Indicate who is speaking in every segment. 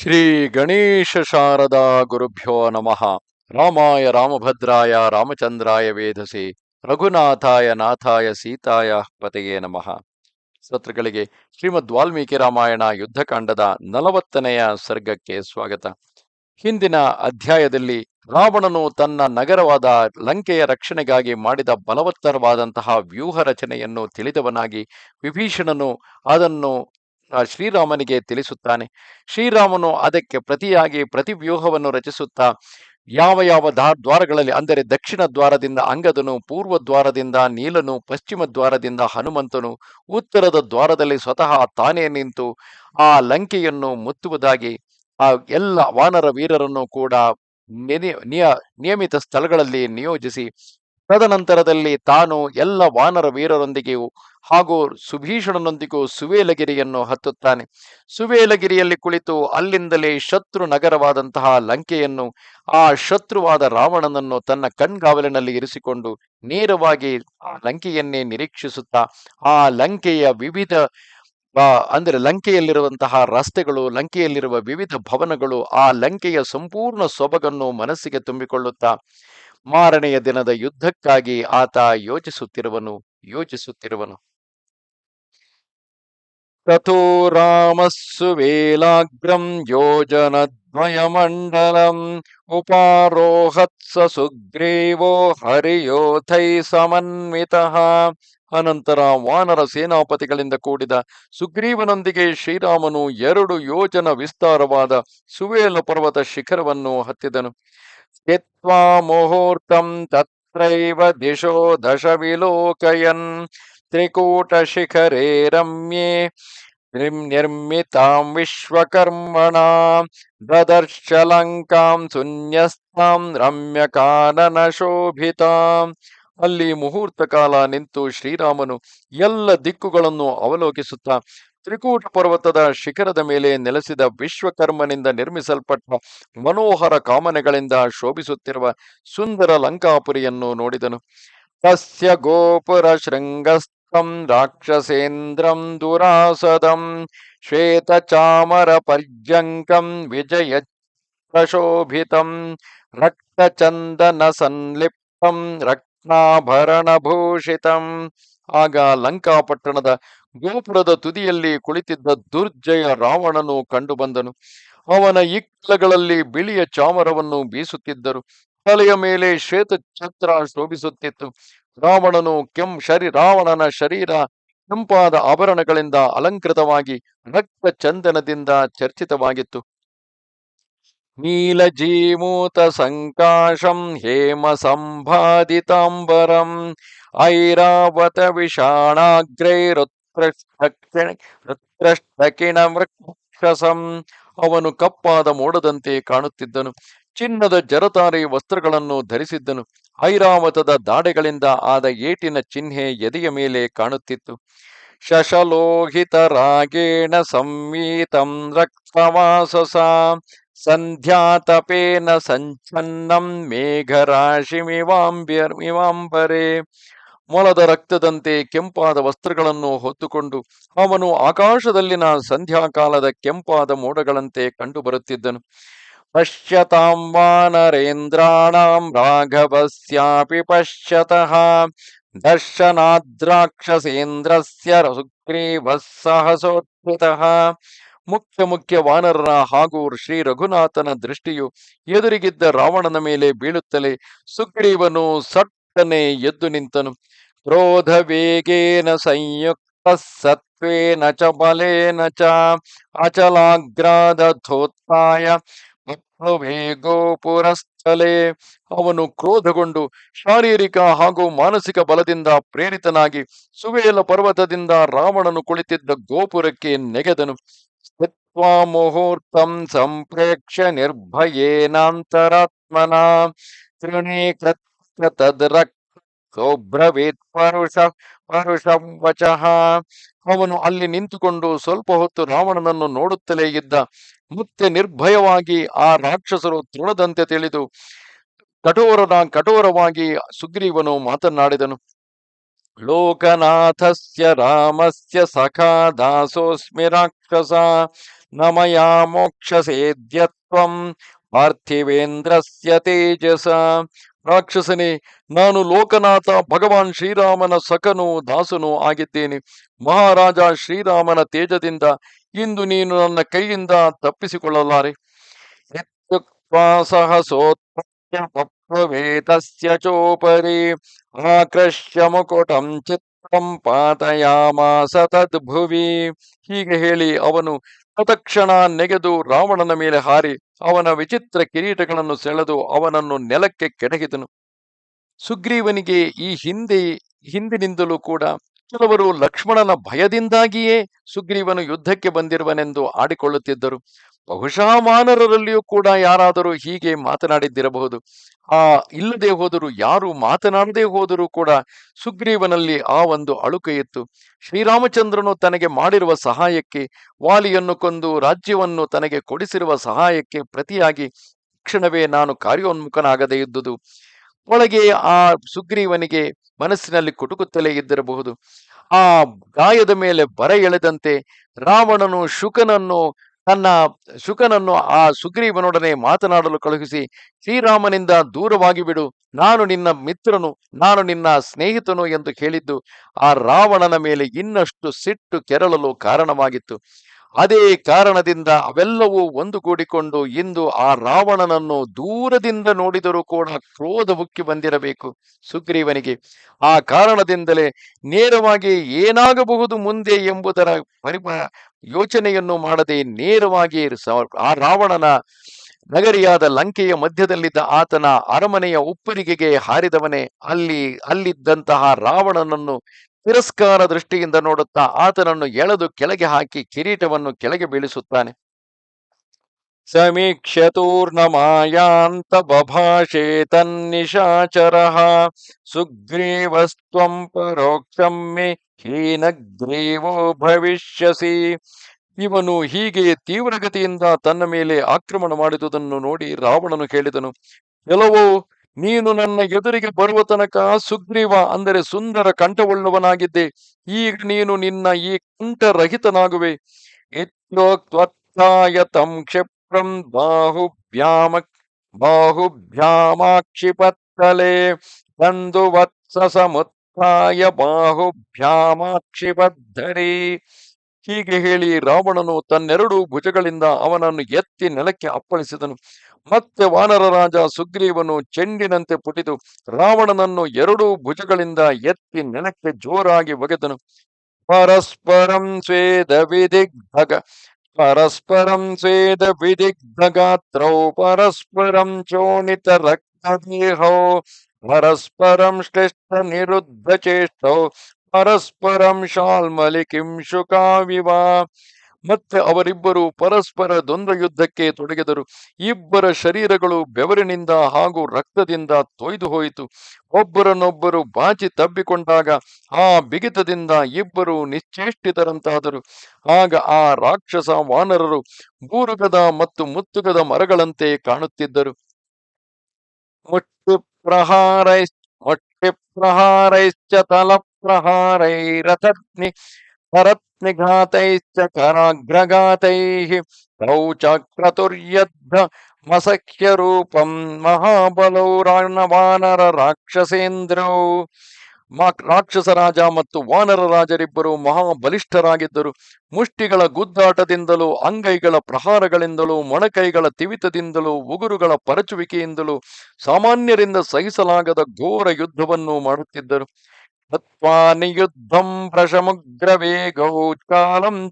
Speaker 1: ಶ್ರೀ ಗಣೇಶ ಶಾರದಾ ಗುರುಭ್ಯೋ ನಮಃ. ರಾಮಾಯ ರಾಮಭದ್ರಾಯ ರಾಮಚಂದ್ರಾಯ ವೇಧಸಿ ರಘುನಾಥಾಯ ನಾಥಾಯ ಸೀತಾಯ ಪತೆಯೇ ನಮಃ. ಸತ್ರಗಳಿಗೆ ಶ್ರೀಮದ್ ವಾಲ್ಮೀಕಿ ರಾಮಾಯಣ ಯುದ್ಧಕಾಂಡದ ನಲವತ್ತನೆಯ ಸರ್ಗಕ್ಕೆ ಸ್ವಾಗತ. ಹಿಂದಿನ ಅಧ್ಯಾಯದಲ್ಲಿ ರಾವಣನು ತನ್ನ ನಗರವಾದ ಲಂಕೆಯ ರಕ್ಷಣೆಗಾಗಿ ಮಾಡಿದ ಬಲವತ್ತರವಾದಂತಹ ವ್ಯೂಹ ರಚನೆಯನ್ನು ತಿಳಿದವನಾಗಿ ವಿಭೀಷಣನು ಅದನ್ನು ಶ್ರೀರಾಮನಿಗೆ ತಿಳಿಸುತ್ತಾನೆ. ಶ್ರೀರಾಮನು ಅದಕ್ಕೆ ಪ್ರತಿಯಾಗಿ ಪ್ರತಿ ವ್ಯೂಹವನ್ನು ರಚಿಸುತ್ತಾ, ಯಾವ ಯಾವ ದ್ವಾರಗಳಲ್ಲಿ ಅಂದರೆ ದಕ್ಷಿಣ ದ್ವಾರದಿಂದ ಅಂಗದನು, ಪೂರ್ವ ದ್ವಾರದಿಂದ ನೀಲನು, ಪಶ್ಚಿಮ ದ್ವಾರದಿಂದ ಹನುಮಂತನು, ಉತ್ತರದ ದ್ವಾರದಲ್ಲಿ ಸ್ವತಃ ತಾನೇ ನಿಂತು ಆ ಲಂಕೆಯನ್ನು ಮುತ್ತುವುದಾಗಿ, ಆ ಎಲ್ಲ ವಾನರ ವೀರರನ್ನು ಕೂಡ ನಿಯಮಿತ ಸ್ಥಳಗಳಲ್ಲಿ ನಿಯೋಜಿಸಿ ತದನಂತರದಲ್ಲಿ ತಾನು ಎಲ್ಲ ವಾನರ ವೀರರೊಂದಿಗೆಯೂ ಹಾಗೂ ಸುಭೀಷಣನೊಂದಿಗೂ ಸುವೇಲಗಿರಿಯನ್ನು ಹತ್ತುತ್ತಾನೆ. ಸುವೇಲಗಿರಿಯಲ್ಲಿ ಕುಳಿತು ಅಲ್ಲಿಂದಲೇ ಶತ್ರು ನಗರವಾದಂತಹ ಲಂಕೆಯನ್ನು, ಆ ಶತ್ರುವಾದ ರಾವಣನನ್ನು ತನ್ನ ಕಣ್ಗಾವಲಿನಲ್ಲಿ ಇರಿಸಿಕೊಂಡು ನೇರವಾಗಿ ಆ ಲಂಕೆಯನ್ನೇ ನಿರೀಕ್ಷಿಸುತ್ತಾ, ಆ ಲಂಕೆಯ ವಿವಿಧ ಅಂದರೆ ಲಂಕೆಯಲ್ಲಿರುವಂತಹ ರಸ್ತೆಗಳು, ಲಂಕೆಯಲ್ಲಿರುವ ವಿವಿಧ ಭವನಗಳು ಆ ಲಂಕೆಯ ಸಂಪೂರ್ಣ ಸೊಬಗನ್ನು ಮನಸ್ಸಿಗೆ ತುಂಬಿಕೊಳ್ಳುತ್ತಾ ಮಾರನೆಯ ದಿನದ ಯುದ್ಧಕ್ಕಾಗಿ ಆತ ಯೋಚಿಸುತ್ತಿರುವನು ಯೋಚಿಸುತ್ತಿರುವನು. ತಥೋ ರಾಮಸ್ಸು ವೇಲಾಗ್ರಂ ಯೋಜನದ್ವಯಮಂಡಲಂ ಉಪಾರೋಹತ್ಸ ಸುಗ್ರೀವೋ ಹರಿಯೋಥೈ ಸಮನ್ವಿತಃ. ಅನಂತರ ವಾನರ ಸೇನಾಪತಿಗಳಿಂದ ಕೂಡಿದ ಸುಗ್ರೀವನೊಂದಿಗೆ ಶ್ರೀರಾಮನು ಎರಡು ಯೋಜನ ವಿಸ್ತಾರವಾದ ಸುವೇಲ ಪರ್ವತ ಶಿಖರವನ್ನು ಹತ್ತಿದನು. ಸ್ಥಿತ್ವಾ ಮುಹೂರ್ತಂ ತತ್ರೈವ ದಿಶೋ ದಶ ವಿಲೋಕಯನ್ ತ್ರಿಕೂಟ ಶಿಖರೇ ರಮ್ಯೆ ನಿರ್- ನಿರ್ಮಿತಾಂ ವಿಶ್ವಕರ್ಮಣ ದದರ್ಶ ಲಂಕಾಂ ಶೂನ್ಯಸ್ತಾಂ ರಮ್ಯ ಕಾನನ ಶೋಭಿತಾಂ ಅಲ್ಲಿ ಮುಹೂರ್ತ ಕಾಲ ನಿಂತು ಶ್ರೀರಾಮನು ಎಲ್ಲ ದಿಕ್ಕುಗಳನ್ನು ಅವಲೋಕಿಸುತ್ತಾ ತ್ರಿಕೂಟ ಪರ್ವತದ ಶಿಖರದ ಮೇಲೆ ನೆಲೆಸಿದ ವಿಶ್ವಕರ್ಮನಿಂದ ನಿರ್ಮಿಸಲ್ಪಟ್ಟ ಮನೋಹರ ಕಾಮನೆಗಳಿಂದ ಶೋಭಿಸುತ್ತಿರುವ ಸುಂದರ ಲಂಕಾಪುರಿಯನ್ನು ನೋಡಿದನು. ತಸ್ಯ ಗೋಪುರ ಶೃಂಗಸ್ಥಂ ರಾಕ್ಷಸೇಂದ್ರಂ ದುರಾಸದಂ ಶ್ವೇತ ಚಾಮರ ಪರ್ಯಂಕಂ ವಿಜಯ ಪ್ರಶೋಭಿತಂ ರಕ್ತಚಂದನ ಸಂಲಿಪ್ತಂ ರತ್ನಾಭರಣಭೂಷಿತಂ ಆಗ ಲಂಕಾಪಟ್ಟಣದ ಗೋಪುರದ ತುದಿಯಲ್ಲಿ ಕುಳಿತಿದ್ದ ದುರ್ಜಯ ರಾವಣನು ಕಂಡುಬಂದನು ಅವನ ಇಕ್ಕಲಗಳಲ್ಲಿ ಬಿಳಿಯ ಚಾಮರವನ್ನು ಬೀಸುತ್ತಿದ್ದರು. ತಲೆಯ ಮೇಲೆ ಶ್ವೇತ ಛತ್ರ ಶೋಭಿಸುತ್ತಿತ್ತು. ರಾವಣನು ಕೆಂ ಶರಿ, ರಾವಣನ ಶರೀರ ಕೆಂಪಾದ ಆಭರಣಗಳಿಂದ ಅಲಂಕೃತವಾಗಿ ರಕ್ತ ಚಂದನದಿಂದ ಚರ್ಚಿತವಾಗಿತ್ತು. ನೀಲಜೀಮೂತ ಸಂಕಾಶಂ ಹೇಮ ಸಂಭಾದಿತಾಂಬರಂ ಐರಾವತ ವೃಕ್ಷಸಂ ಅವನು ಕಪ್ಪಾದ ಮೋಡದಂತೆ ಕಾಣುತ್ತಿದ್ದನು. ಚಿನ್ನದ ಜರತಾರಿ ವಸ್ತ್ರಗಳನ್ನು ಧರಿಸಿದ್ದನು. ಐರಾವತದ ದಾಡೆಗಳಿಂದ ಆದ ಏಟಿನ ಚಿಹ್ನೆ ಎದೆಯ ಮೇಲೆ ಕಾಣುತ್ತಿತ್ತು. ಶಶಲೋಹಿತ ರಾಗೇಣ ಸಂವೀತಂ ರಕ್ತವಾಸಸ. ಸಂಧ್ಯಾತಪೇನ ಸಂಚನ್ನಂ ಮೇಘರಾಶಿಮಿವಾಂಬರೆ ಮೊಲದ ರಕ್ತದಂತೆ ಕೆಂಪಾದ ವಸ್ತ್ರಗಳನ್ನು ಹೊತ್ತುಕೊಂಡು ಅವನು ಆಕಾಶದಲ್ಲಿನ ಸಂಧ್ಯಾಕಾಲದ ಕೆಂಪಾದ ಮೋಡಗಳಂತೆ ಕಂಡುಬರುತ್ತಿದ್ದನು. ಪಶ್ಯತಾಂ ವಾನರೇಂದ್ರಾಣಾಂ ರಾಘವಸ್ಯಾಪಿ ಪಶ್ಯತಃ ದರ್ಶನಾದ್ರಾಕ್ಷಸೇಂದ್ರಸ್ಯ ಸುಗ್ರೀವಃ ಮುಖ್ಯ ಮುಖ್ಯ ವಾನರರ ಹಾಗೂ ಶ್ರೀ ರಘುನಾಥನ ದೃಷ್ಟಿಯು ಎದುರಿಗಿದ್ದ ರಾವಣನ ಮೇಲೆ ಬೀಳುತ್ತಲೇ ಸುಗ್ರೀವನು ಸಟ್ಟನೆ ಎದ್ದು ನಿಂತನು. ಕ್ರೋಧ ವೇಗೇನ ಸಂಯುಕ್ತ ಸತ್ವೇನ ಚ ಬಲೇನ ಚ ಅಚಲಾಗ್ರಾಧೋತ್ಥಾಯ ವೇಗೋ ಪುರಸ್ಥಲೆ ಅವನು ಕ್ರೋಧಗೊಂಡು ಶಾರೀರಿಕ ಹಾಗೂ ಮಾನಸಿಕ ಬಲದಿಂದ ಪ್ರೇರಿತನಾಗಿ ಸುವೇಲ ಪರ್ವತದಿಂದ ರಾವಣನು ಕುಳಿತಿದ್ದ ಗೋಪುರಕ್ಕೆ ನೆಗೆದನು ಮುಹೂರ್ತಂ ಸಂಪ್ರೇಕ್ಷ ನಿರ್ಭಯೇನಾಂತರಾತ್ಮನ ತೃಣೀಕೃತ ತದ್ರಕ್ ಸೌಭ್ರವೀತ್ ಪರುಷ ಪರುಷ ವಚಃ. ಅವನು ಅಲ್ಲಿ ನಿಂತುಕೊಂಡು ಸ್ವಲ್ಪ ಹೊತ್ತು ರಾವಣನನ್ನು ನೋಡುತ್ತಲೇ ಇದ್ದ. ಮತ್ತೆ ನಿರ್ಭಯವಾಗಿ ಆ ರಾಕ್ಷಸರು ತೃಣದಂತೆ ತಿಳಿದು ಕಠೋರನ, ಕಠೋರವಾಗಿ ಸುಗ್ರೀವನು ಮಾತನಾಡಿದನು ಲೋಕನಾಥಸ್ಯ ರಾಮಸ್ಯ ಸಖಾ ದಾಸೋಸ್ಮಿ ರಾಕ್ಷಸ ನಮಯ ಮೋಕ್ಷ ಮೋಕ್ಷಸೇದ್ಯತ್ವಂ ಪಾರ್ಥಿವೇಂದ್ರಸ್ಯ ತೇಜಸ. ರಾಕ್ಷಸನೇ, ನಾನು ಲೋಕನಾಥ, ಭಗವಾನ್ ಶ್ರೀರಾಮನ ಸಖನು, ದಾಸನು ಆಗಿದ್ದೇನೆ. ಮಹಾರಾಜ ಶ್ರೀರಾಮನ ತೇಜದಿಂದ ಇಂದು ನೀನು ನನ್ನ ಕೈಯಿಂದ ತಪ್ಪಿಸಿಕೊಳ್ಳಲಾರೆ. ಪಪ್ರವೇತಸ್ಯ ಚೋಪರಿ ಆಕೃಷ್ಯ ಮುಕುಟಂ ಚಿತ್ರಂ ಪಾತಯಾಮಾಸ ತದ್ಭುವಿ. ಹೀಗೆ ಹೇಳಿ ಅವನು ತತ್ಕ್ಷಣ ನೆಗೆದು ರಾವಣನ ಮೇಲೆ ಹಾರಿ ಅವನ ವಿಚಿತ್ರ ಕಿರೀಟಗಳನ್ನು ಸೆಳೆದು ಅವನನ್ನು ನೆಲಕ್ಕೆ ಕೆಡಹಿದನು ಸುಗ್ರೀವನಿಗೆ ಈ ಹಿಂದೆ ಹಿಂದಿನಿಂದಲೂ ಕೂಡ ಕೆಲವರು ಲಕ್ಷ್ಮಣನ ಭಯದಿಂದಾಗಿಯೇ ಸುಗ್ರೀವನು ಯುದ್ಧಕ್ಕೆ ಬಂದಿರುವನೆಂದು ಆಡಿಕೊಳ್ಳುತ್ತಿದ್ದರು. ಬಹುಶಃ ಮಾನರರಲ್ಲಿಯೂ ಕೂಡ ಯಾರಾದರೂ ಹೀಗೆ ಮಾತನಾಡಿದ್ದಿರಬಹುದು. ಆ, ಇಲ್ಲದೆ ಹೋದರೂ ಯಾರು ಮಾತನಾಡದೆ ಹೋದರೂ ಕೂಡ ಸುಗ್ರೀವನಲ್ಲಿ ಆ ಒಂದು ಅಳುಕೆಯಿತ್ತು. ಇತ್ತು ಶ್ರೀರಾಮಚಂದ್ರನು ತನಗೆ ಮಾಡಿರುವ ಸಹಾಯಕ್ಕೆ, ವಾಲಿಯನ್ನು ಕೊಂದು ರಾಜ್ಯವನ್ನು ತನಗೆ ಕೊಡಿಸಿರುವ ಸಹಾಯಕ್ಕೆ ಪ್ರತಿಯಾಗಿ ತಕ್ಷಣವೇ ನಾನು ಕಾರ್ಯೋನ್ಮುಖನಾಗದೇ ಇದ್ದುದು. ಒಳಗೆ ಆ ಸುಗ್ರೀವನಿಗೆ ಮನಸ್ಸಿನಲ್ಲಿ ಕುಟುಕುತ್ತಲೇ ಇದ್ದಿರಬಹುದು. ಆ ಗಾಯದ ಮೇಲೆ ಬರ ಎಳೆದಂತೆ ರಾವಣನು ಶುಕನನ್ನು ತನ್ನ ಶುಕನನ್ನು ಆ ಸುಗ್ರೀವನೊಡನೆ ಮಾತನಾಡಲು ಕಳುಹಿಸಿ, ಶ್ರೀರಾಮನಿಂದ ದೂರವಾಗಿ ಬಿಡು. ನಾನು ನಿನ್ನ ಮಿತ್ರನು. ನಾನು ನಿನ್ನ ಸ್ನೇಹಿತನು ಎಂದು ಹೇಳಿದ್ದು, ಆ ರಾವಣನ ಮೇಲೆ ಇನ್ನಷ್ಟು ಸಿಟ್ಟು ಕೆರಳಲು ಕಾರಣವಾಗಿತ್ತು. ಅದೇ ಕಾರಣದಿಂದ ಅವೆಲ್ಲವೂ ಒಂದುಗೂಡಿಕೊಂಡು ಇಂದು ಆ ರಾವಣನನ್ನು ದೂರದಿಂದ ನೋಡಿದರೂ ಕೂಡ ಕ್ರೋಧ ಮುಕ್ಕಿ ಬಂದಿರಬೇಕು ಸುಗ್ರೀವನಿಗೆ. ಆ ಕಾರಣದಿಂದಲೇ ನೇರವಾಗಿ ಏನಾಗಬಹುದು ಮುಂದೆ ಎಂಬುದರ ಪರಿಮ ಯೋಚನೆಯನ್ನು ಮಾಡದೆ ನೇರವಾಗಿ ಆ ರಾವಣನ ನಗರಿಯಾದ ಲಂಕೆಯ ಮಧ್ಯದಲ್ಲಿದ್ದ ಆತನ ಅರಮನೆಯ ಉಪ್ಪರಿಗೆಗೆ ಹಾರಿದವನೇ ಅಲ್ಲಿ ಅಲ್ಲಿದ್ದಂತಹ ರಾವಣನನ್ನು ತಿರಸ್ಕಾರ ದೃಷ್ಟಿಯಿಂದ ನೋಡುತ್ತಾ ಆತನನ್ನು ಎಳೆದು ಕೆಳಗೆ ಹಾಕಿ ಕಿರೀಟವನ್ನು ಕೆಳಗೆ ಬೀಳಿಸುತ್ತಾನೆ. ಸಮೀಕ್ಷತೂರ್ಣಮಾಯಾಂತ ಬಭಾಷೆ ತನ್ನಿಶಾಚರ ಸುಗ್ರೀವಸ್ತ್ವಂ ಪರೋಕ್ಷಮ್ಮೆ ಹೀನಗ್ರೀವೋ ಭವಿಷ್ಯಸಿ. ಇವನು ಹೀಗೆ ತೀವ್ರಗತಿಯಿಂದ ತನ್ನ ಮೇಲೆ ಆಕ್ರಮಣ ಮಾಡಿದುದನ್ನು ನೋಡಿ ರಾವಣನು ಹೇಳಿದನು, ಎಲ್ಲವೋ ನೀನು ನನ್ನ ಎದುರಿಗೆ ಬರುವ ತನಕ ಸುಗ್ರೀವ, ಅಂದರೆ ಸುಂದರ ಕಂಠವುಳ್ಳವನಾಗಿದ್ದೆ. ಈಗ ನೀನು ನಿನ್ನ ಈ ಕಂಠರಹಿತನಾಗುವೆ. ರಹಿತನಾಗುವೆ ತಂ ಕ್ಷಿಪ್ರಂ ಬಾಹುಭ್ಯಾಮ ಬಾಹುಭ್ಯಾಮಾಕ್ಷಿಪತ್ತಲೆ ಬಂದು ವತ್ಸ ಸಮುತ್ಥಾಯ ಬಾಹುಭ್ಯಾಮಾಕ್ಷಿಪದ್ಧರಿ ಹೀಗೆ ಹೇಳಿ ರಾವಣನು ತನ್ನೆರಡು ಭುಜಗಳಿಂದ ಅವನನ್ನು ಎತ್ತಿ ನೆಲಕ್ಕೆ ಅಪ್ಪಳಿಸಿದನು. ಮತ್ತೆ ವಾನರ ರಾಜ ಸುಗ್ರೀವನು ಚೆಂಡಿನಂತೆ ಪುಟಿದು ರಾವಣನನ್ನು ಎರಡೂ ಭುಜಗಳಿಂದ ಎತ್ತಿ ನೆನಕ್ಕೆ ಜೋರಾಗಿ ಒಗೆದನು. ಪರಸ್ಪರಂ ಸ್ವೇದ ವಿಧಿಗ್ಭಗ ಪರಸ್ಪರಂ ಸ್ವೇದ ವಿದಿಗ್ಧಗಾತ್ರೌ ಪರಸ್ಪರಂ ಚೋಣಿತ ರಕ್ತದೇಹೌ, ಪರಸ್ಪರಂ ಶ್ರೇಷ್ಠ ನಿರುದ್ಧ ಚೇಷ್ಟೌ, ಪರಸ್ಪರಂ ಶಾಲ್ಮಲಿ ಕಿಂಶುಕಾವಿವ ಮತ್ತೆ ಅವರಿಬ್ಬರು ಪರಸ್ಪರ ದ್ವಂದ್ವ ಯುದ್ಧಕ್ಕೆ ತೊಡಗಿದರು. ಇಬ್ಬರ ಶರೀರಗಳು ಬೆವರಿನಿಂದ ಹಾಗೂ ರಕ್ತದಿಂದ ತೊಯ್ದು ಹೋಯಿತು. ಒಬ್ಬರನ್ನೊಬ್ಬರು ಬಾಚಿ ತಬ್ಬಿಕೊಂಡಾಗ ಆ ಬಿಗಿತದಿಂದ ಇಬ್ಬರು ನಿಶ್ಚೇಷ್ಟಿತರಂತಾದರು. ಆಗ ಆ ರಾಕ್ಷಸ ವಾನರರು ಬೂರುಗದ ಮತ್ತು ಮುತ್ತುಗದ ಮರಗಳಂತೆ ಕಾಣುತ್ತಿದ್ದರು. ಮುಟ್ಟಿ ಪ್ರಹಾರೈ ಮುಟ್ಟಿ ಪ್ರಹಾರೈಶ್ಚ ತಲ ಪ್ರಹಾರೈರಥರ್ನಿ ತೌ ಚಕ್ರತುರ್ಯದ್ಧ ಮಸಖ್ಯ ರೂಪಂ ಮಹಾಬಲೌ ರಾಣವಾನರ ರಾಕ್ಷಸೇಂದ್ರೌ ರಾಕ್ಷಸ ರಾಜ ಮತ್ತು ವಾನರ ರಾಜರಿಬ್ಬರು ಮಹಾಬಲಿಷ್ಠರಾಗಿದ್ದರು. ಮುಷ್ಟಿಗಳ ಗುದ್ದಾಟದಿಂದಲೂ, ಅಂಗೈಗಳ ಪ್ರಹಾರಗಳಿಂದಲೂ, ಮೊಣಕೈಗಳ ತಿವಿತದಿಂದಲೂ, ಉಗುರುಗಳ ಪರಚುವಿಕೆಯಿಂದಲೂ ಸಾಮಾನ್ಯರಿಂದ ಸಹಿಸಲಾಗದ ಘೋರ ಯುದ್ಧವನ್ನು ಮಾಡುತ್ತಿದ್ದರು.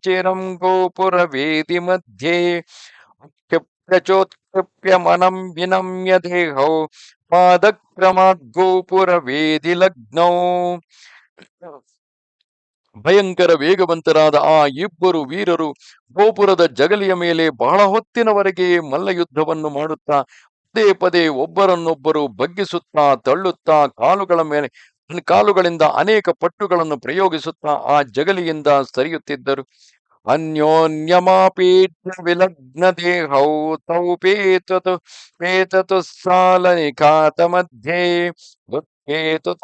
Speaker 1: ಚಿರಂ ಗೋಪುರ ವೇದಿ ಮಧ್ಯೆ ಚೋತ್ಕೃಪ್ಯ ಮನಂ ವಿನಮ್ಯ ದೇಹೌ ಪಾದಕ್ರಮಾತ್ ಗೋಪುರ ವೇದಿ ಲಗ್ನೌ ಭಯಂಕರ ವೇಗವಂತರಾದ ಆ ಇಬ್ಬರು ವೀರರು ಗೋಪುರದ ಜಗಲಿಯ ಮೇಲೆ ಬಹಳ ಹೊತ್ತಿನವರೆಗೆ ಮಲ್ಲಯುದ್ಧವನ್ನು ಮಾಡುತ್ತಾ ಪದೇ ಪದೇ ಒಬ್ಬರನ್ನೊಬ್ಬರು ಬಗ್ಗಿಸುತ್ತಾ ತಳ್ಳುತ್ತಾ ಕಾಲುಗಳ ಮೇಲೆ ಕಾಲುಗಳಿಂದ ಅನೇಕ ಪಟ್ಟುಗಳನ್ನು ಪ್ರಯೋಗಿಸುತ್ತಾ ಆ ಜಗಲಿಯಿಂದ ಸರಿಯುತ್ತಿದ್ದರು. ಅನ್ಯೋನ್ಯಮಾಪೀಠ ವಿಲಗ್ನ ದೇಹೌ ತೌ ಪೇತತು ಪೇತತು ಸಾಲ ನಿಖಾತ ಮಧ್ಯೆ ಉತ್ಪೇತು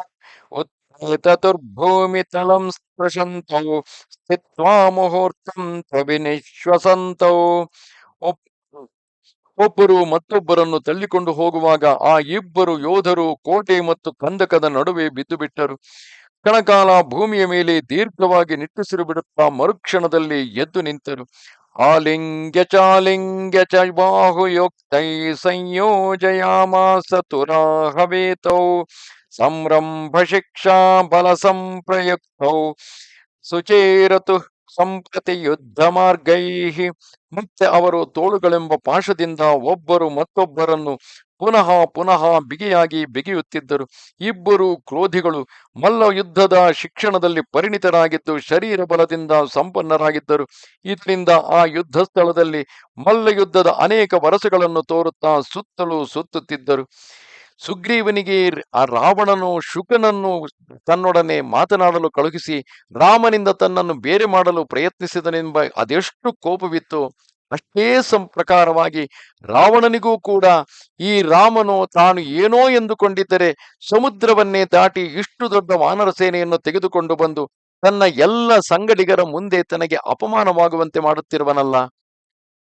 Speaker 1: ಏತತುರ್ಭೂಮಿತಲಂ ಸ್ಪೃಶಂತೌ, ಸ್ಥಿತ್ವಾ ಮುಹೂರ್ತಂ ತ್ವಭಿನಿಶ್ವಸಂತೌ ಒಪ್- ಒಬ್ಬರು ಮತ್ತೊಬ್ಬರನ್ನು ತಳ್ಳಿಕೊಂಡು ಹೋಗುವಾಗ ಆ ಇಬ್ಬರು ಯೋಧರು ಕೋಟೆ ಮತ್ತು ಕಂದಕದ ನಡುವೆ ಬಿದ್ದು ಬಿಟ್ಟರು. ಕಣಕಾಲ ಭೂಮಿಯ ಮೇಲೆ ದೀರ್ಘವಾಗಿ ನಿಟ್ಟುಸಿರು ಬಿಡುತ್ತಾ ಮರುಕ್ಷಣದಲ್ಲಿ ಎದ್ದು ನಿಂತರು. ಆಲಿಂಗ್ಯ ಚಾಲಿಂಗ್ಯ ಚ ಬಾಹುಯೋಕ್ತೈ ಸಂಯೋಜಯಾಮಾಸ ತುರಾಹವೇತೌ ಸಂರಂಭ ಶಿಕ್ಷಾ ಬಲ ಸಂಪ್ರಯುಕ್ತೌ ಸುಚೇರತು ಸಂಪ್ರತಿ ಯುದ್ಧ ಮಾರ್ಗೈಹಿ ಮತ್ತೆ ಅವರು ತೋಳುಗಳೆಂಬ ಪಾಶದಿಂದ ಒಬ್ಬರು ಮತ್ತೊಬ್ಬರನ್ನು ಪುನಃ ಪುನಃ ಬಿಗಿಯಾಗಿ ಬಿಗಿಯುತ್ತಿದ್ದರು. ಇಬ್ಬರು ಕ್ರೋಧಿಗಳು ಮಲ್ಲ ಯುದ್ಧದ ಶಿಕ್ಷಣದಲ್ಲಿ ಪರಿಣಿತರಾಗಿದ್ದು ಶರೀರ ಬಲದಿಂದ ಸಂಪನ್ನರಾಗಿದ್ದರು. ಇದರಿಂದ ಆ ಯುದ್ಧ ಸ್ಥಳದಲ್ಲಿ ಮಲ್ಲ ಯುದ್ಧದ ಅನೇಕ ವರಸೆಗಳನ್ನು ತೋರುತ್ತಾ ಸುತ್ತಲೂ ಸುತ್ತುತ್ತಿದ್ದರು. ಸುಗ್ರೀವನಿಗೆ ಆ ರಾವಣನು ಶುಕನನ್ನು ತನ್ನೊಡನೆ ಮಾತನಾಡಲು ಕಳುಹಿಸಿ ರಾಮನಿಂದ ತನ್ನನ್ನು ಬೇರೆ ಮಾಡಲು ಪ್ರಯತ್ನಿಸಿದನೆಂಬ ಅದೆಷ್ಟು ಕೋಪವಿತ್ತು ಅಷ್ಟೇ ಸಂಪ್ರಕಾರವಾಗಿ ರಾವಣನಿಗೂ ಕೂಡ ಈ ರಾಮನು ತಾನು ಏನೋ ಎಂದುಕೊಂಡಿದ್ದರೆ ಸಮುದ್ರವನ್ನೇ ದಾಟಿ ಇಷ್ಟು ದೊಡ್ಡ ವಾನರ ಸೇನೆಯನ್ನು ತೆಗೆದುಕೊಂಡು ಬಂದು ತನ್ನ ಎಲ್ಲ ಸಂಗಡಿಗರ ಮುಂದೆ ತನಗೆ ಅಪಮಾನವಾಗುವಂತೆ ಮಾಡುತ್ತಿರುವನಲ್ಲ.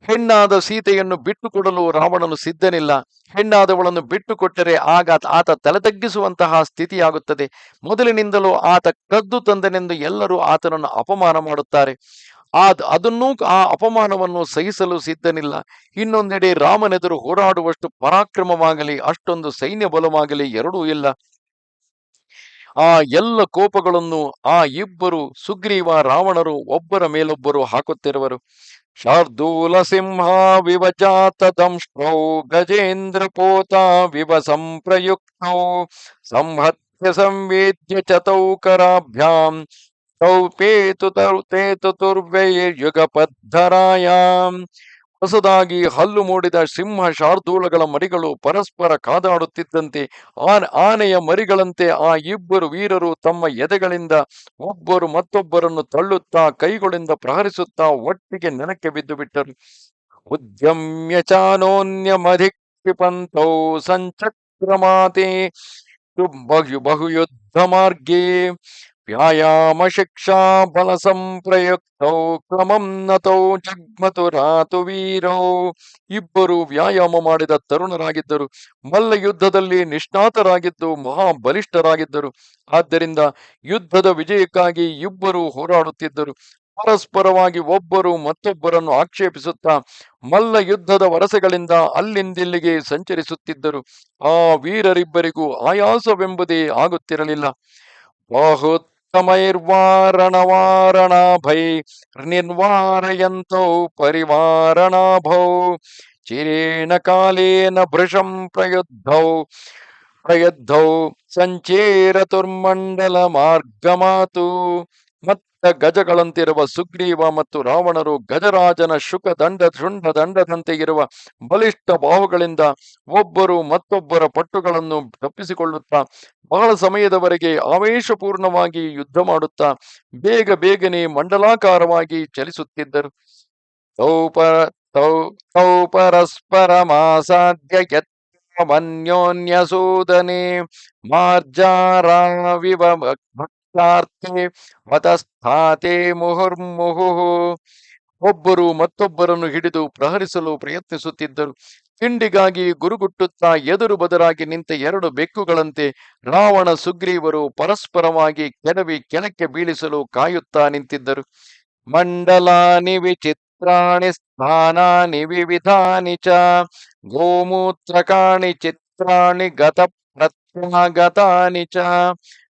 Speaker 1: ಹೆಣ್ಣಾದ ಸೀತೆಯನ್ನು ಬಿಟ್ಟು ಕೊಡಲು ರಾವಣನು ಸಿದ್ಧನಿಲ್ಲ. ಹೆಣ್ಣಾದವಳನ್ನು ಬಿಟ್ಟು ಕೊಟ್ಟರೆ ಆಗ ಆತ ತಲೆ ತಗ್ಗಿಸುವಂತಹ ಸ್ಥಿತಿಯಾಗುತ್ತದೆ. ಮೊದಲಿನಿಂದಲೂ ಆತ ಕದ್ದು ತಂದನೆಂದು ಎಲ್ಲರೂ ಆತನನ್ನು ಅಪಮಾನ ಮಾಡುತ್ತಾರೆ. ಆದ್ ಅದನ್ನೂ ಆ ಅಪಮಾನವನ್ನು ಸಹಿಸಲು ಸಿದ್ಧನಿಲ್ಲ. ಇನ್ನೊಂದೆಡೆ ರಾಮನೆದುರು ಹೋರಾಡುವಷ್ಟು ಪರಾಕ್ರಮವಾಗಲಿ, ಅಷ್ಟೊಂದು ಸೈನ್ಯ ಬಲವಾಗಲಿ ಎರಡೂ ಇಲ್ಲ. ಆ ಎಲ್ಲ ಕೋಪಗಳನ್ನು ಆ ಇಬ್ಬರು ಸುಗ್ರೀವ ರಾವಣರು ಒಬ್ಬರ ಮೇಲೊಬ್ಬರು ಹಾಕುತ್ತಿರುವರು. ವಿವಜಾತ ದಂಷ್ಟ್ರೌ ಗಜೇಂದ್ರ ಪೋತ ವಿವ ಸಂಪ್ರಯುಕ್ತೌ ಸಂಹತ್ಯ ಸಂವೇದ್ಯ ಚತೌ ಕರಾಭ್ಯಾಂ ತೌ ಪೇತು ತೇತು ತುರ್ವೆಯುಗಪದ್ಧರಾಯಾಂ ಹೊಸದಾಗಿ ಹಲ್ಲು ಮೂಡಿದ ಸಿಂಹ ಶಾರ್ದೂಲಗಳ ಮರಿಗಳು ಪರಸ್ಪರ ಕಾದಾಡುತ್ತಿದ್ದಂತೆ ಆನೆ, ಆನೆಯ ಮರಿಗಳಂತೆ ಆ ಇಬ್ಬರು ವೀರರು ತಮ್ಮ ಎದೆಗಳಿಂದ ಒಬ್ಬರು ಮತ್ತೊಬ್ಬರನ್ನು ತಳ್ಳುತ್ತಾ ಕೈಗಳಿಂದ ಪ್ರಹರಿಸುತ್ತಾ ಒಟ್ಟಿಗೆ ನೆನಕ್ಕೆ ಬಿದ್ದು ಬಿಟ್ಟರು. ಉದ್ಯಮ್ಯ ಚಾನೋನ್ಯಮಧಿಕ್ಷಿಪಂತೌ ಸಂಚಕ್ರಮಾತೆ ಬಹು ಯುದ್ಧ ಮಾರ್ಗೇ ವ್ಯಾಯಾಮ ಶಿಕ್ಷಾ ಬಲ ಸಂಪ್ರಯುಕ್ತೌ ಕ್ರಮಂ ನತೌ ಜಗ್ಮತು ರಾತು ವೀರೌ. ಇಬ್ಬರು ವ್ಯಾಯಾಮ ಮಾಡಿದ ತರುಣರಾಗಿದ್ದರು. ಮಲ್ಲ ಯುದ್ಧದಲ್ಲಿ ನಿಷ್ಣಾತರಾಗಿದ್ದು ಮಹಾಬಲಿಷ್ಠರಾಗಿದ್ದರು. ಆದ್ದರಿಂದ ಯುದ್ಧದ ವಿಜಯಕ್ಕಾಗಿ ಇಬ್ಬರು ಹೋರಾಡುತ್ತಿದ್ದರು. ಪರಸ್ಪರವಾಗಿ ಒಬ್ಬರು ಮತ್ತೊಬ್ಬರನ್ನು ಆಕ್ಷೇಪಿಸುತ್ತಾ ಮಲ್ಲ ಯುದ್ಧದ ವರಸೆಗಳಿಂದ ಅಲ್ಲಿಂದಿಲ್ಲಿಗೆ ಸಂಚರಿಸುತ್ತಿದ್ದರು. ಆ ವೀರರಿಬ್ಬರಿಗೂ ಆಯಾಸವೆಂಬುದೇ ಆಗುತ್ತಿರಲಿಲ್ಲ. ಬಾಹುತ್ತಮೈರ್ವಾರಣವಾರಣಾಭೈ ನಿರ್ವಾರಯಂತೌ ಪರಿವಾರಣಾಭೌ ಚಿರೇಣ ಕಾಲೇನ ಭೃಶಂ ಪ್ರಯುದ್ಧೌ ಪ್ರಯುದ್ಧೌ ಸಂಚೇರತುರ್ಮಂಡಲ ಮಾರ್ಗಮಾತು ಮತ್ತ ಗಜಗಳಂತಿರುವ ಸುಗ್ರೀವ ಮತ್ತು ರಾವಣರು ಗಜರಾಜನ ಶುಕ ದಂಡ ಶೃಂಡ ದಂಡದಂತೆ ಇರುವ ಬಲಿಷ್ಠ ಬಾಹುಗಳಿಂದ ಒಬ್ಬರು ಮತ್ತೊಬ್ಬರ ಪಟ್ಟುಗಳನ್ನು ತಪ್ಪಿಸಿಕೊಳ್ಳುತ್ತಾ, ಬಹಳ ಸಮಯದವರೆಗೆ ಆವೇಶಪೂರ್ಣವಾಗಿ ಯುದ್ಧ ಮಾಡುತ್ತಾ, ಬೇಗ ಬೇಗನೆ ಮಂಡಲಾಕಾರವಾಗಿ ಚಲಿಸುತ್ತಿದ್ದರು. ತೌ ಪರ ತೌ ಯತ್ವನ್ಯೋನ್ಯಸೂದನೆ ಮಾರ್ಜಾರಾವಿವ ಭಕ್ತಾರ್ಥೆ ಮತಸ್ಥಾತೆ ಮುಹುರ್ಮುಹುಹು. ಒಬ್ಬರು ಮತ್ತೊಬ್ಬರನ್ನು ಹಿಡಿದು ಪ್ರಹರಿಸಲು ಪ್ರಯತ್ನಿಸುತ್ತಿದ್ದರು. ತಿಂಡಿಗಾಗಿ ಗುರುಗುಟ್ಟುತ್ತಾ ಎದುರು ಬದರಾಗಿ ನಿಂತ ಎರಡು ಬೆಕ್ಕುಗಳಂತೆ ರಾವಣ, ಸುಗ್ರೀವರು ಪರಸ್ಪರವಾಗಿ ಕೆಡವಿ ಕೆಳಕ್ಕೆ ಬೀಳಿಸಲು ಕಾಯುತ್ತಾ ನಿಂತಿದ್ದರು. ಮಂಡಲಾನಿ ವಿಚಿತ್ರಾಣಿ ಸ್ಥಾನಾನಿ ವಿವಿಧಾನಿ ಚ, ಗೋಮೂತ್ರಕಾಣಿ ಚಿತ್ರಾಣಿ ಗತ ಪ್ರತ್ಯಾಗತಾನಿ ಚ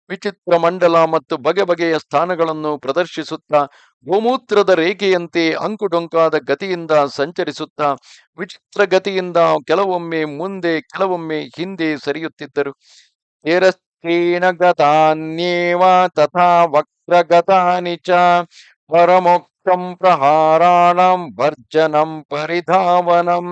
Speaker 1: ವಿಚಿತ್ರ ಮಂಡಲ ಮತ್ತು ಬಗೆ ಬಗೆಯ ಸ್ಥಾನಗಳನ್ನು ಪ್ರದರ್ಶಿಸುತ್ತಾ, ಗೋಮೂತ್ರದ ರೇಖೆಯಂತೆ ಅಂಕುಡೊಂಕಾದ ಗತಿಯಿಂದ ಸಂಚರಿಸುತ್ತಾ, ವಿಚಿತ್ರ ಗತಿಯಿಂದ ಕೆಲವೊಮ್ಮೆ ಮುಂದೆ, ಕೆಲವೊಮ್ಮೆ ಹಿಂದೆ ಸರಿಯುತ್ತಿದ್ದರು. ಗತಾನ್ಯೇವ ತಥಾ ವಕ್ರಗತಾನಿ ಚ ಪರಮೋಕ್ತಂ ಪ್ರಹಾರಾಣಂ ಭರ್ಜನಂ ಪರಿಧಾವನಂ.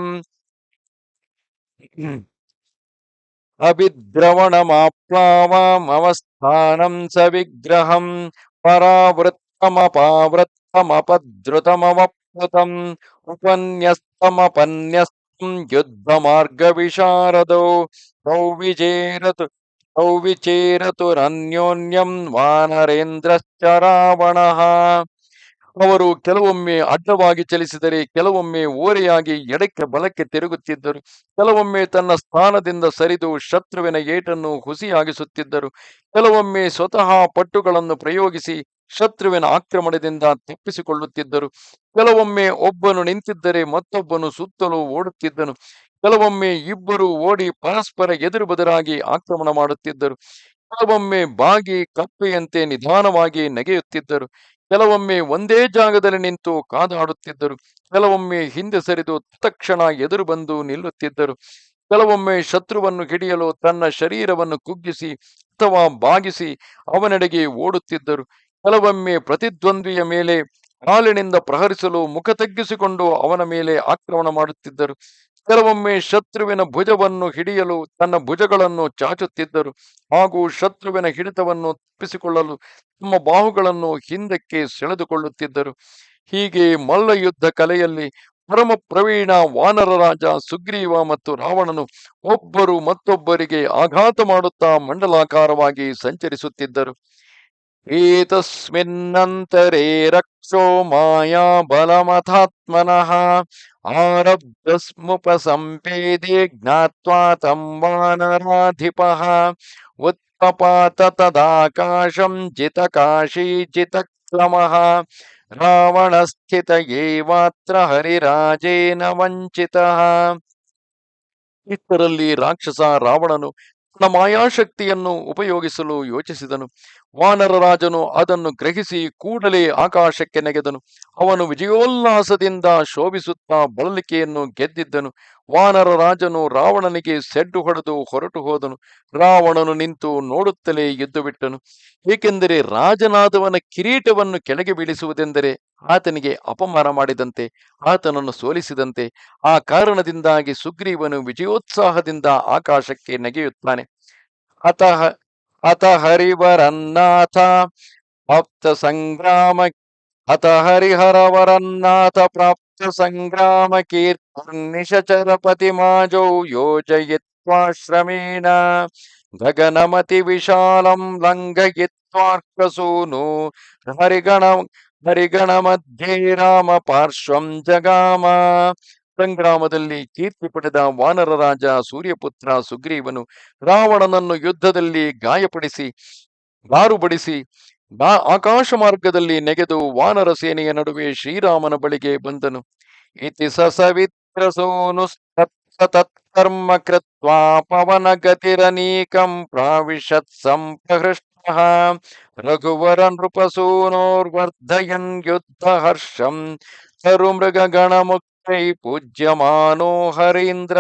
Speaker 1: ವಿಗ್ರಹಂ ಪರಾವೃತ್ತಮಪಾವೃತ್ತಮಪದ್ರುತಮವಪ್ಲುತಂ ಉಪನ್ಯಸ್ತಮಪನ್ಯಸ್ತಂ ಯುದ್ಧ ಮಾರ್ಗ ವಿಶಾರದೋ ತೌ ವಿಜೇರತು ತೌ ವಿಚೇರತುರನ್ಯೋನ್ಯಂ ವಾನರೇಂದ್ರಶ್ಚ ರಾವಣಃ ಅವರು ಕೆಲವೊಮ್ಮೆ ಅಡ್ಡವಾಗಿ ಚಲಿಸಿದರೆ, ಕೆಲವೊಮ್ಮೆ ಓರೆಯಾಗಿ ಎಡಕ್ಕೆ ಬಲಕ್ಕೆ ತಿರುಗುತ್ತಿದ್ದರು. ಕೆಲವೊಮ್ಮೆ ತನ್ನ ಸ್ಥಾನದಿಂದ ಸರಿದು ಶತ್ರುವಿನ ಏಟನ್ನು ಹುಸಿಯಾಗಿಸುತ್ತಿದ್ದರು. ಕೆಲವೊಮ್ಮೆ ಸ್ವತಃ ಪಟ್ಟುಗಳನ್ನು ಪ್ರಯೋಗಿಸಿ ಶತ್ರುವಿನ ಆಕ್ರಮಣದಿಂದ ತಪ್ಪಿಸಿಕೊಳ್ಳುತ್ತಿದ್ದರು. ಕೆಲವೊಮ್ಮೆ ಒಬ್ಬನು ನಿಂತಿದ್ದರೆ ಮತ್ತೊಬ್ಬನು ಸುತ್ತಲೂ ಓಡುತ್ತಿದ್ದನು. ಕೆಲವೊಮ್ಮೆ ಇಬ್ಬರು ಓಡಿ ಪರಸ್ಪರ ಎದುರು ಬದರಾಗಿ ಆಕ್ರಮಣ ಮಾಡುತ್ತಿದ್ದರು. ಕೆಲವೊಮ್ಮೆ ಬಾಗಿ, ಕಪ್ಪೆಯಂತೆ ನಿಧಾನವಾಗಿ ನೆಗೆಯುತ್ತಿದ್ದರು. ಕೆಲವೊಮ್ಮೆ ಒಂದೇ ಜಾಗದಲ್ಲಿ ನಿಂತು ಕಾದಾಡುತ್ತಿದ್ದರು. ಕೆಲವೊಮ್ಮೆ ಹಿಂದೆ ಸರಿದು ತಕ್ಷಣ ಎದುರು ಬಂದು ನಿಲ್ಲುತ್ತಿದ್ದರು. ಕೆಲವೊಮ್ಮೆ ಶತ್ರುವನ್ನು ಹಿಡಿಯಲು ತನ್ನ ಶರೀರವನ್ನು ಕುಗ್ಗಿಸಿ ಅಥವಾ ಬಾಗಿಸಿ ಅವನೆಡೆಗೆ ಓಡುತ್ತಿದ್ದರು. ಕೆಲವೊಮ್ಮೆ ಪ್ರತಿದ್ವಂದ್ವಿಯ ಮೇಲೆ ಕಾಲಿನಿಂದ ಪ್ರಹರಿಸಲು ಮುಖ ತಗ್ಗಿಸಿಕೊಂಡು ಅವನ ಮೇಲೆ ಆಕ್ರಮಣ ಮಾಡುತ್ತಿದ್ದರು. ಕೆಲವೊಮ್ಮೆ ಶತ್ರುವಿನ ಭುಜವನ್ನು ಹಿಡಿಯಲು ತನ್ನ ಭುಜಗಳನ್ನು ಚಾಚುತ್ತಿದ್ದರು. ಹಾಗೂ ಶತ್ರುವಿನ ಹಿಡಿತವನ್ನು ತಪ್ಪಿಸಿಕೊಳ್ಳಲು ತಮ್ಮ ಬಾಹುಗಳನ್ನು ಹಿಂದಕ್ಕೆ ಸೆಳೆದುಕೊಳ್ಳುತ್ತಿದ್ದರು. ಹೀಗೆ ಮಲ್ಲ ಯುದ್ಧ ಕಲೆಯಲ್ಲಿ ಪರಮ ಪ್ರವೀಣ ವಾನರ ರಾಜ ಸುಗ್ರೀವ ಮತ್ತು ರಾವಣನು ಒಬ್ಬರು ಮತ್ತೊಬ್ಬರಿಗೆ ಆಘಾತ ಮಾಡುತ್ತಾ ಮಂಡಲಾಕಾರವಾಗಿ ಸಂಚರಿಸುತ್ತಿದ್ದರು. ಏತಸ್ಮಿನ್ನಂತರೇ ರಕ್ಷೋ ಮಾಯಾ ಬಲಮಥಾತ್ಮನಃ ಆರಬ್ಧಸ್ಮುಪಸಂಪೇದೆ ಜ್ಞಾತ್ವಾ ತಂ ವಾನರಾಧಿಪಃ ಉತ್ಪಪಾತ ತದಾಕಾಶಂ ಜಿತಕಾಶೀ ಜಿತಕ್ರಮಃ ರಾವಣಸ್ಥಿತ ಏವಾತ್ರ ಹರಿರಾಜೇನ ವಂಚಿತಃ ಇಷ್ಟರಲ್ಲಿ ರಾಕ್ಷಸ ತನ್ನ ಮಾಯಾಶಕ್ತಿಯನ್ನು ಉಪಯೋಗಿಸಲು ಯೋಚಿಸಿದನು. ವಾನರ ರಾಜನು ಅದನ್ನು ಗ್ರಹಿಸಿ ಕೂಡಲೇ ಆಕಾಶಕ್ಕೆ ನೆಗೆದನು. ಅವನು ವಿಜಯೋಲ್ಲಾಸದಿಂದ ಶೋಭಿಸುತ್ತಾ ಬಳಲಿಕೆಯನ್ನು ಗೆದ್ದಿದ್ದನು. ವಾನರ ರಾಜನು ರಾವಣನಿಗೆ ಸೆಡ್ಡು ಹೊಡೆದು ಹೊರಟು ಹೋದನು. ರಾವಣನು ನಿಂತು ನೋಡುತ್ತಲೇ ಎದ್ದು ಬಿಟ್ಟನು ಏಕೆಂದರೆ ರಾಜನಾದವನ ಕಿರೀಟವನ್ನು ಕೆಳಗೆ ಬೀಳಿಸುವುದೆಂದರೆ ಆತನಿಗೆ ಅಪಮಾನ ಮಾಡಿದಂತೆ, ಆತನನ್ನು ಸೋಲಿಸಿದಂತೆ. ಆ ಕಾರಣದಿಂದಾಗಿ ಸುಗ್ರೀವನು ವಿಜಯೋತ್ಸಾಹದಿಂದ ಆಕಾಶಕ್ಕೆ ನೆಗೆಯುತ್ತಾನೆ. ಅತಃ ಅತ ಹರಿವರನ್ನಾಥ ಪ್ರಾಪ್ತ ಸಂಗ್ರಾಮ ಅತ ಹರಿಹರವರನ್ನಾಥ, ಪ್ರಾಪ್ತ ಸಂಗ್ರಾಮ ಕೀರ್ತಿಶಚರಪತಿ ಮಾಜೌ, ಯೋಜಯಿತ್ವಾಶ್ರಮೇಣ, ಗಗನಮತಿ ವಿಶಾಲಂ ಲಂಘಯಿತ್ವಾರ್ಕಸೂನು, ಹರಿಗಣ ಹರಿಗಣ ಮಧ್ಯೆ ರಾಮ ಪಾರ್ಶ್ವಂ ಜಗಾಮ ಸಂಗ್ರಾಮದಲ್ಲಿ ಕೀರ್ತಿ ಪಡೆದ ವಾನರ ರಾಜ ಸೂರ್ಯಪುತ್ರ ಸುಗ್ರೀವನು ರಾವಣನನ್ನು ಯುದ್ಧದಲ್ಲಿ ಗಾಯಪಡಿಸಿ, ಬಾರುಬಡಿಸಿ ಆಕಾಶ ಮಾರ್ಗದಲ್ಲಿ ನೆಗೆದು ವಾನರ ಸೇನೆಯ ನಡುವೆ ಶ್ರೀರಾಮನ ಬಳಿಗೆ ಬಂದನು. ಇತಿ ಸವಿತ್ರ ಸೋನು ತತ್ಕರ್ಮ ಕೃತ್ವಾ ಪವನ ಗತಿರನೀಕಂ ಪ್ರಾವಿಶತ್ ಸಂಪ್ರಹೃಷ್ಟ. ರಘುವರ ನೃಪಸೂನೋರ್ವರ್ಧಯನ್ ಯುದ್ಧ ಹರ್ಷಂ. ಸರು ಮೃಗ ಗಣಮುಕ್ತೈ ಪೂಜ್ಯಮಾನೋ ಹರೇಂದ್ರ.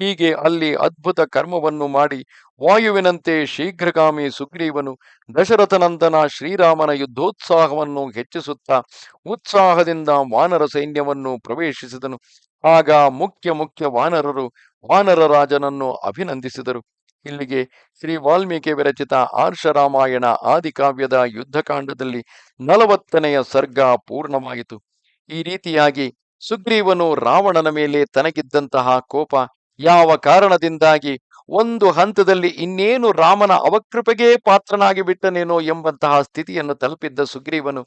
Speaker 1: ಹೀಗೆ ಅಲ್ಲಿ ಅದ್ಭುತ ಕರ್ಮವನ್ನು ಮಾಡಿ ವಾಯುವಿನಂತೆ ಶೀಘ್ರಗಾಮಿ ಸುಗ್ರೀವನು ದಶರಥನಂದನ ಶ್ರೀರಾಮನ ಯುದ್ಧೋತ್ಸಾಹವನ್ನು ಹೆಚ್ಚಿಸುತ್ತಾ ಉತ್ಸಾಹದಿಂದ ವಾನರ ಸೈನ್ಯವನ್ನು ಪ್ರವೇಶಿಸಿದನು. ಆಗ ಮುಖ್ಯ ಮುಖ್ಯ ವಾನರರು ವಾನರ ರಾಜನನ್ನು ಅಭಿನಂದಿಸಿದರು. ಇಲ್ಲಿಗೆ ಶ್ರೀ ವಾಲ್ಮೀಕಿ ವಿರಚಿತ ಆರ್ಷ ರಾಮಾಯಣ ಆದಿಕಾವ್ಯದ ಯುದ್ಧಕಾಂಡದಲ್ಲಿ ನಲವತ್ತನೆಯ ಸರ್ಗ ಪೂರ್ಣವಾಯಿತು. ಈ ರೀತಿಯಾಗಿ ಸುಗ್ರೀವನು ರಾವಣನ ಮೇಲೆ ತನಗಿದ್ದಂತಹ ಕೋಪ ಯಾವ ಕಾರಣದಿಂದಾಗಿ ಒಂದು ಹಂತದಲ್ಲಿ ಇನ್ನೇನು ರಾಮನ ಅವಕೃಪೆಗೆ ಪಾತ್ರನಾಗಿ ಬಿಟ್ಟನೇನೋ ಎಂಬಂತಹ ಸ್ಥಿತಿಯನ್ನು ತಲುಪಿದ್ದ ಸುಗ್ರೀವನು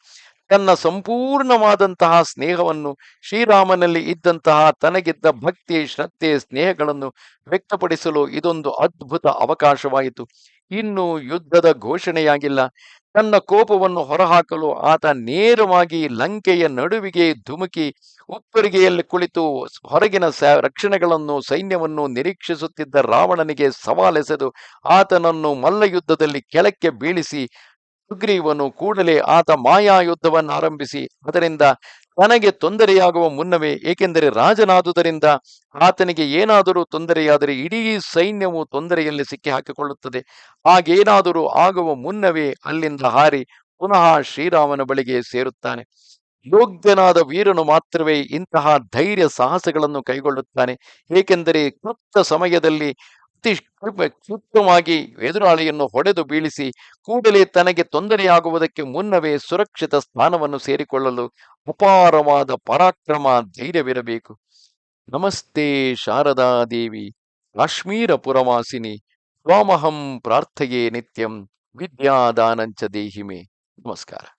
Speaker 1: ತನ್ನ ಸಂಪೂರ್ಣವಾದಂತಹ ಸ್ನೇಹವನ್ನು ಶ್ರೀರಾಮನಲ್ಲಿ ಇದ್ದಂತಹ ತನಗಿದ್ದ ಭಕ್ತಿ, ಶ್ರದ್ಧೆ, ಸ್ನೇಹಗಳನ್ನು ವ್ಯಕ್ತಪಡಿಸಲು ಇದೊಂದು ಅದ್ಭುತ ಅವಕಾಶವಾಯಿತು. ಇನ್ನು ಯುದ್ಧದ ಘೋಷಣೆಯಾಗಿಲ್ಲ. ತನ್ನ ಕೋಪವನ್ನು ಹೊರಹಾಕಲು ಆತ ನೇರವಾಗಿ ಲಂಕೆಯ ನಡುವಿಗೆ ಧುಮುಕಿ ಉಪ್ಪರಿಗೆಯಲ್ಲಿ ಕುಳಿತು ಹೊರಗಿನ ರಕ್ಷಣೆಗಳನ್ನು, ಸೈನ್ಯವನ್ನು ನಿರೀಕ್ಷಿಸುತ್ತಿದ್ದ ರಾವಣನಿಗೆ ಸವಾಲೆಸೆದು ಆತನನ್ನು ಮಲ್ಲಯುದ್ಧದಲ್ಲಿ ಕೆಳಕ್ಕೆ ಬೀಳಿಸಿ, ಸುಗ್ರೀವನು ಕೂಡಲೇ ಆತ ಮಾಯಾ ಯುದ್ಧವನ್ನು ಆರಂಭಿಸಿ, ಅದರಿಂದ ತನಗೆ ತೊಂದರೆಯಾಗುವ ಮುನ್ನವೇ, ಏಕೆಂದರೆ ರಾಜನಾದುದರಿಂದ ಆತನಿಗೆ ಏನಾದರೂ ತೊಂದರೆಯಾದರೆ ಇಡೀ ಸೈನ್ಯವು ತೊಂದರೆಯಲ್ಲಿ ಸಿಕ್ಕಿ ಹಾಕಿಕೊಳ್ಳುತ್ತದೆ ಹಾಗೇನಾದರೂ ಆಗುವ ಮುನ್ನವೇ ಅಲ್ಲಿಂದ ಹಾರಿ ಪುನಃ ಶ್ರೀರಾಮನ ಬಳಿಗೆ ಸೇರುತ್ತಾನೆ. ಯೋಗ್ಯನಾದ ವೀರನು ಮಾತ್ರವೇ ಇಂತಹ ಧೈರ್ಯ ಸಾಹಸಗಳನ್ನು ಕೈಗೊಳ್ಳುತ್ತಾನೆ. ಏಕೆಂದರೆ ಕ್ಲುಪ್ತ ಸಮಯದಲ್ಲಿ ಅತಿ ಕ್ಷುಪ್ತವಾಗಿ ಎದುರಾಳಿಯನ್ನು ಹೊಡೆದು ಬೀಳಿಸಿ ಕೂಡಲೇ ತನಗೆ ತೊಂದರೆಯಾಗುವುದಕ್ಕೆ ಮುನ್ನವೇ ಸುರಕ್ಷಿತ ಸ್ಥಾನವನ್ನು ಸೇರಿಕೊಳ್ಳಲು ಅಪಾರವಾದ ಪರಾಕ್ರಮ, ಧೈರ್ಯವಿರಬೇಕು. ನಮಸ್ತೆ ಶಾರದಾ ದೇವಿ, ಕಾಶ್ಮೀರ ಪುರವಾಸಿನಿ ಸ್ವಾಮಹಂ ಪ್ರಾರ್ಥೆಯೇ ನಿತ್ಯಂ, ವಿದ್ಯಾದಾನಂಚ ದೇಹಿಮೆ. ನಮಸ್ಕಾರ.